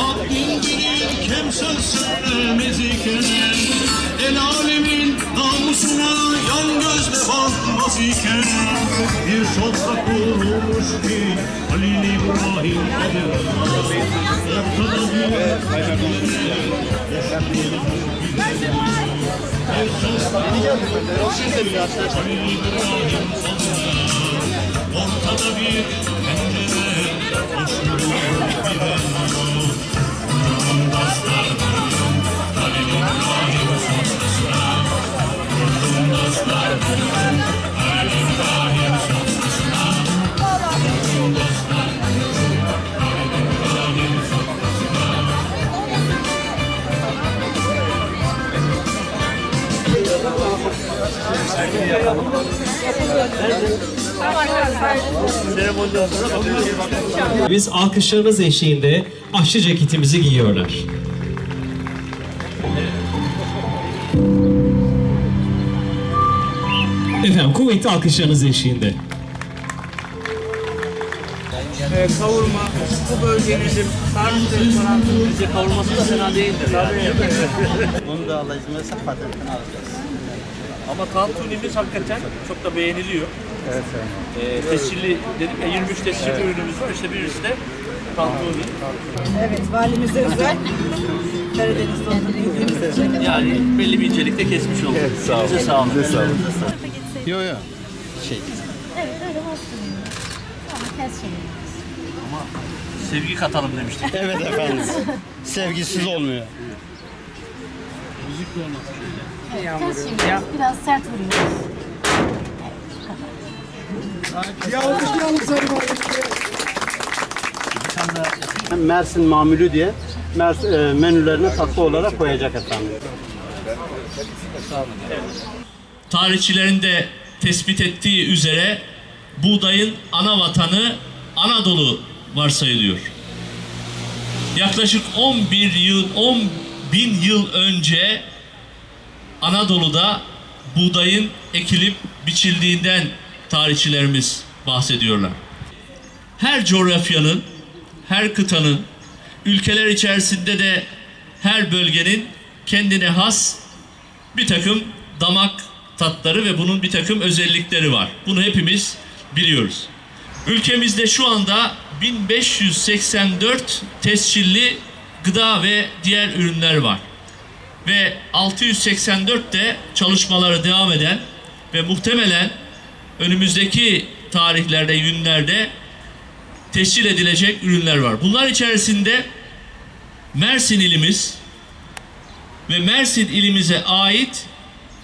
haddin bilir kimse söylemez iken El alemin namusuna yan gözle bakmaz Bir sofra kurulmuş ki Halil İbrahim adına Ortada bir Biz alkışlarınız eşliğinde aşçı ceketimizi giyiyorlar. Efendim kuvvetli alkışlarınız eşliğinde. Ee, kavurma, bu bölgemizin sarmış restoranı. Bize kavurması da fena değildir. Bunu da alacağız. Patatesini alacağız. Ama tantunimiz hakikaten çok da beğeniliyor. Evet, evet. Ee, tescilli dedik ya 23 tescilli ürünümüz var. İşte birisi de tantuni. Evet, valimize özel Karadeniz yediğimiz için. Yani belli bir incelikte kesmiş olduk. Evet, sağ olun. Size sağ olun. Size sağ olun. Yok yok. Şey. Evet öyle olsun. Ama ters çeviriyoruz. Sevgi katalım demiştik. Evet efendim. Sevgisiz olmuyor. Ters çeviriyoruz. Biraz sert vuruyoruz. Mersin mamülü diye Mers, e, menülerine tatlı olarak koyacak efendim. tarihçilerin de tespit ettiği üzere buğdayın ana vatanı Anadolu varsayılıyor. Yaklaşık 11 yıl, 10 bin yıl önce Anadolu'da buğdayın ekilip biçildiğinden tarihçilerimiz bahsediyorlar. Her coğrafyanın, her kıtanın, ülkeler içerisinde de her bölgenin kendine has bir takım damak tatları ve bunun bir takım özellikleri var. Bunu hepimiz biliyoruz. Ülkemizde şu anda 1584 tescilli gıda ve diğer ürünler var. Ve 684 de çalışmaları devam eden ve muhtemelen önümüzdeki tarihlerde, günlerde tescil edilecek ürünler var. Bunlar içerisinde Mersin ilimiz, ve Mersin ilimize ait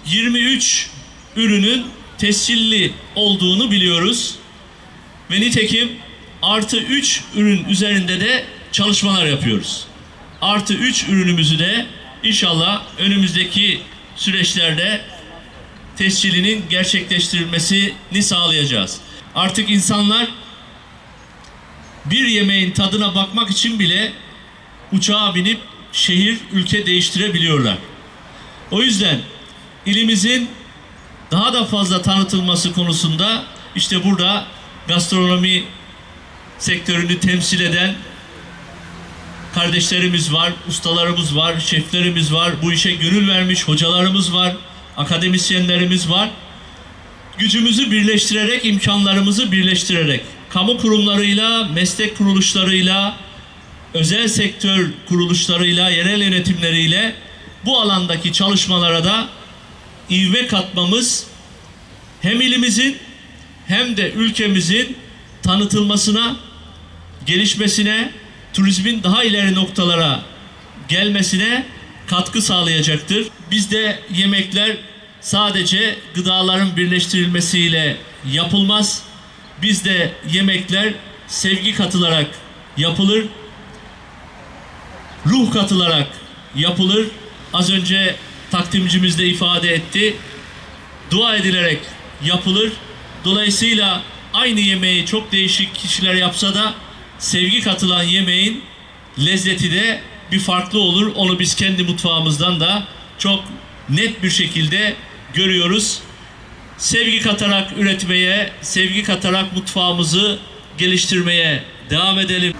23 ürünün tescilli olduğunu biliyoruz. Ve nitekim artı 3 ürün üzerinde de çalışmalar yapıyoruz. Artı 3 ürünümüzü de inşallah önümüzdeki süreçlerde tescilinin gerçekleştirilmesini sağlayacağız. Artık insanlar bir yemeğin tadına bakmak için bile uçağa binip şehir, ülke değiştirebiliyorlar. O yüzden ilimizin daha da fazla tanıtılması konusunda işte burada gastronomi sektörünü temsil eden kardeşlerimiz var, ustalarımız var, şeflerimiz var, bu işe gönül vermiş hocalarımız var, akademisyenlerimiz var. Gücümüzü birleştirerek, imkanlarımızı birleştirerek, kamu kurumlarıyla, meslek kuruluşlarıyla, özel sektör kuruluşlarıyla, yerel yönetimleriyle bu alandaki çalışmalara da ivme katmamız hem ilimizin hem de ülkemizin tanıtılmasına, gelişmesine, turizmin daha ileri noktalara gelmesine katkı sağlayacaktır. Bizde yemekler sadece gıdaların birleştirilmesiyle yapılmaz. Bizde yemekler sevgi katılarak yapılır ruh katılarak yapılır. Az önce takdimcimiz de ifade etti. Dua edilerek yapılır. Dolayısıyla aynı yemeği çok değişik kişiler yapsa da sevgi katılan yemeğin lezzeti de bir farklı olur. Onu biz kendi mutfağımızdan da çok net bir şekilde görüyoruz. Sevgi katarak üretmeye, sevgi katarak mutfağımızı geliştirmeye devam edelim.